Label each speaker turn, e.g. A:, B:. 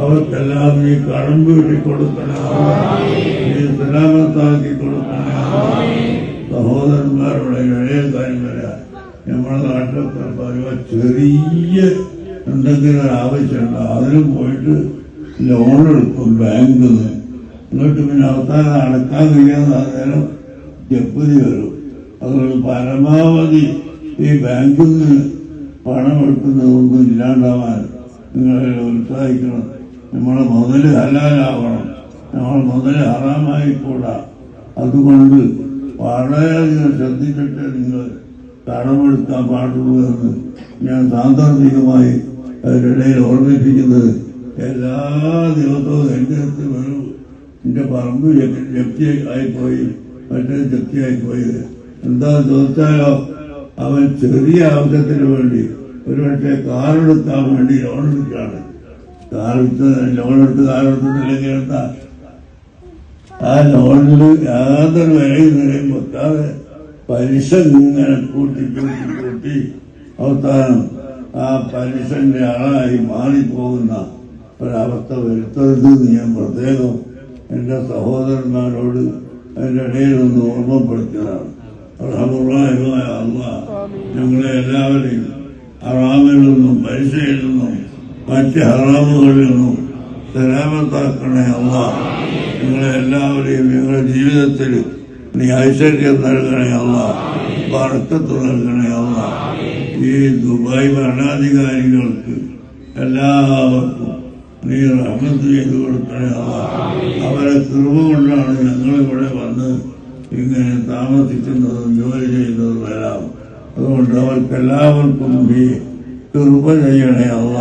A: അവർക്കെല്ലാം നീ കടം വീട്ടി കൊടുക്കണേ നീ സലാമത്താക്കി കൊടുക്കണേ. സഹോദരന്മാരുടെ ഇഴയ കാര്യം വരാം നമ്മുടെ നാട്ടിലൊക്കെ പറയുക ചെറിയ എന്തെങ്കിലും ഒരു ആവശ്യമുണ്ട് അതിനും പോയിട്ട് ലോൺ എടുക്കും ബാങ്കിൽ നിന്ന് എന്നിട്ട് പിന്നെ അവസാനം അടക്കാൻ കഴിയാതെ നേരം ജപ്പതി വരും. അതുകൊണ്ട് പരമാവധി ഈ ബാങ്കിൽ നിന്ന് പണം എടുക്കുന്നതൊന്നും ഇല്ലാണ്ടാവാൻ നിങ്ങളെ ഉത്സാഹിക്കണം. നമ്മുടെ മുതൽ ഹലാലാവണം നമ്മൾ മുതൽ ഹറാമായിക്കൂടാ അതുകൊണ്ട് വളരെയധികം ശ്രദ്ധിച്ചിട്ട് നിങ്ങൾ കടമെടുക്കാൻ പാടുള്ളൂ എന്ന് ഞാൻ സാന്ദർഭികമായി അവരിടയിൽ ഓർമ്മിപ്പിക്കുന്നത് എല്ലാ ദിവസവും എന്റെ അടുത്ത് വരും. എന്റെ പറമ്പ് ജപ്തി- ആയിപ്പോയി. മറ്റേ ജപ്തി ആയിപ്പോയി. എന്താ ചോദിച്ചാലോ? അവൻ ചെറിയ ആവശ്യത്തിന് വേണ്ടി ഒരുപക്ഷെ കാറെടുക്കാൻ വേണ്ടി ലോൺ എടുക്കുകയാണ്. കാറെടുത്ത് ലോൺ എടുത്ത് കാറെടുത്തില്ലെങ്കിൽ എന്താ ആ ലോണിൽ യാതൊരു വിലയും നിലയും വെക്കാതെ പലിശ ഇങ്ങനെ കൂട്ടി കൂട്ടി കൂട്ടി അവസാനം ആ പലിശന്റെ ആളായി മാറിപ്പോകുന്ന ഒരവസ്ഥ വരുത്തരുത് ഞാൻ പ്രത്യേകം എന്റെ സഹോദരന്മാരോട് അതിന്റെ ഇടയിൽ ഒന്ന് ഓർമ്മപ്പെടുത്തിയതാണ് അല്ല ഞങ്ങളെ എല്ലാവരെയും അറാമിൽ നിന്നും പലിശയിൽ നിന്നും മറ്റ് ഹറാമുകളിൽ നിന്നും സലാമത്താക്കണേ അമ്മ നിങ്ങളെ എല്ലാവരെയും നിങ്ങളുടെ ജീവിതത്തിൽ നീ ഐശ്വര്യം നൽകണേ അമ്മ പറക്കത്ത് നൽകണേ അമ്മ ഈ ദുബായ് ഭരണാധികാരികൾക്ക് എല്ലാവർക്കും നീ റഹ്മത്ത് ചെയ്തു കൊടുക്കണേ അമ്മ അവരെ കൃപ കൊണ്ടാണ് ഞങ്ങളിവിടെ വന്ന് ഇങ്ങനെ താമസിക്കുന്നതും ജോലി ചെയ്യുന്നതും എല്ലാം അതുകൊണ്ട് അവർക്കെല്ലാവർക്കും നീ കൃപ ചെയ്യണേ അല്ല